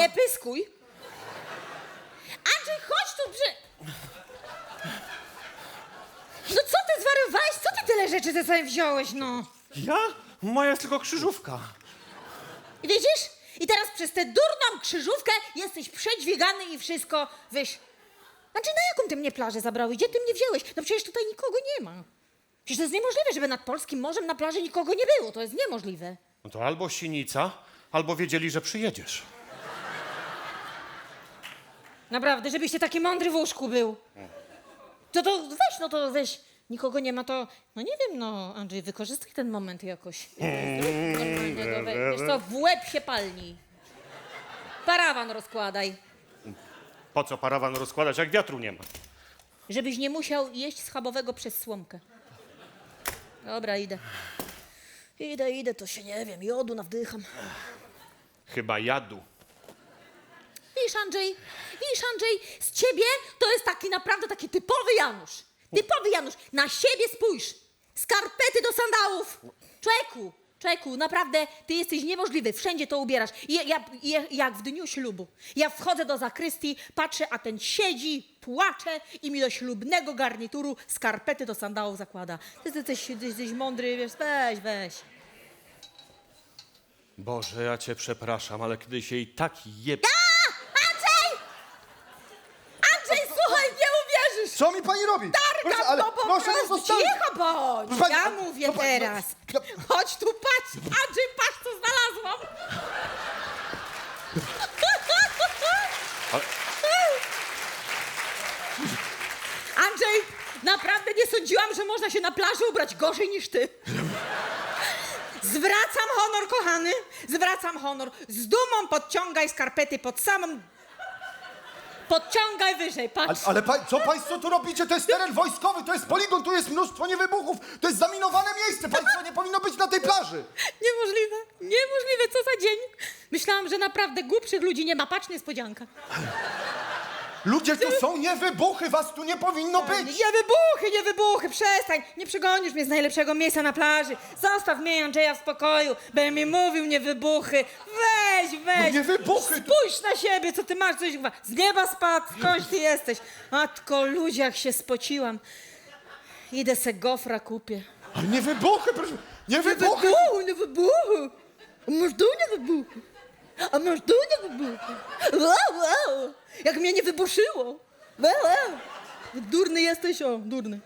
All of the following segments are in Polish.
Nie pyskuj. Andrzej, chodź tu, brze... No co ty zwariowałeś? Co ty tyle rzeczy ze sobą wziąłeś, no? Ja? Moja jest tylko krzyżówka. I widzisz? I teraz przez tę durną krzyżówkę jesteś przedźwigany i wszystko, wyś. Znaczy, na jaką ty mnie plażę zabrałeś? Gdzie ty mnie wziąłeś? No przecież tutaj nikogo nie ma. Przecież to jest niemożliwe, żeby nad Polskim Morzem na plaży nikogo nie było. To jest niemożliwe. No to albo sinica, albo wiedzieli, że przyjedziesz. Naprawdę, żebyś ty taki mądry w łóżku był. To to weź, no to weź. Nikogo nie ma, to... No nie wiem, no Andrzej, wykorzystaj ten moment jakoś. Normalnie go weź. Wiesz co, w łeb się palni. Parawan rozkładaj. Po co parawan rozkładać, jak wiatru nie ma? Żebyś nie musiał jeść schabowego przez słomkę. Dobra, idę. Idę, idę, to się nie wiem, jodu nawdycham. Chyba jadu. Widzisz, Andrzej, widzisz, Andrzej, z ciebie to jest taki naprawdę taki typowy Janusz. Typowy Janusz. Na siebie spójrz. Skarpety do sandałów. Człowieku, człowieku, naprawdę, ty jesteś niemożliwy. Wszędzie to ubierasz. I ja, ja, ja, jak w dniu ślubu. Ja wchodzę do zakrystii, patrzę, a ten siedzi, płacze i mi do ślubnego garnituru skarpety do sandałów zakłada. Ty, ty, jesteś, ty jesteś mądry, wiesz, weź, weź. Boże, ja cię przepraszam, ale kiedyś jej taki jeb... Andrzej! Andrzej, słuchaj, nie uwierzysz! Co mi pani robi? Targam Proszę, ale to po proszę prostu. zostawić. Cicho bądź! Pani- ja mówię to pani- teraz. no- Chodź tu, patrz! Andrzej, patrz, co znalazłam! Andrzej, naprawdę nie sądziłam, że można się na plaży ubrać gorzej niż ty. Zwracam honor, kochany, zwracam honor. Z dumą podciągaj skarpety pod samą... Podciągaj wyżej, Ale, patrz. ale pa, co państwo tu robicie? To jest teren wojskowy, to jest poligon, tu jest mnóstwo niewybuchów, to jest zaminowane miejsce. Państwo nie powinno być na tej plaży. Niemożliwe, niemożliwe, co za dzień. Myślałam, że naprawdę głupszych ludzi nie ma. Patrz, niespodzianka. Ludzie, to są niewybuchy, was tu nie powinno być. Nie wybuchy, nie wybuchy, przestań. Nie przegonisz mnie z najlepszego miejsca na plaży. Zostaw mnie Andrzeja w spokoju. Będę mi mówił nie wybuchy. Weź, weź. No nie wybuchy. Spójrz na siebie, co ty masz. Coś chyba z nieba spadł, skądś ty jesteś. Matko, ludzie, jak się spociłam. Idę se gofra kupię. Ale nie wybuchy, proszę. Nie wybuchy. Nie wybuchu. A masz tu nie wybuchu. A masz tu nie wybuchu. Wow, wow. Jak mnie nie wybuszyło. Wow, wow. Durny jesteś, o, durny.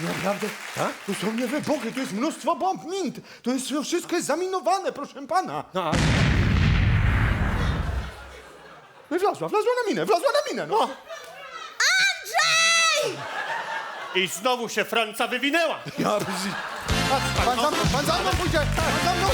Naprawdę? Tak? Tu są niewybuchy, tu jest mnóstwo bomb, mint. To jest, to wszystko jest zaminowane, proszę pana. No, No i wlazła, wlazła na minę, wlazła na minę, no. Andrzej! I znowu się Franca wywinęła. Ja, pan za mną, pan za mną pójdzie, pan za mną.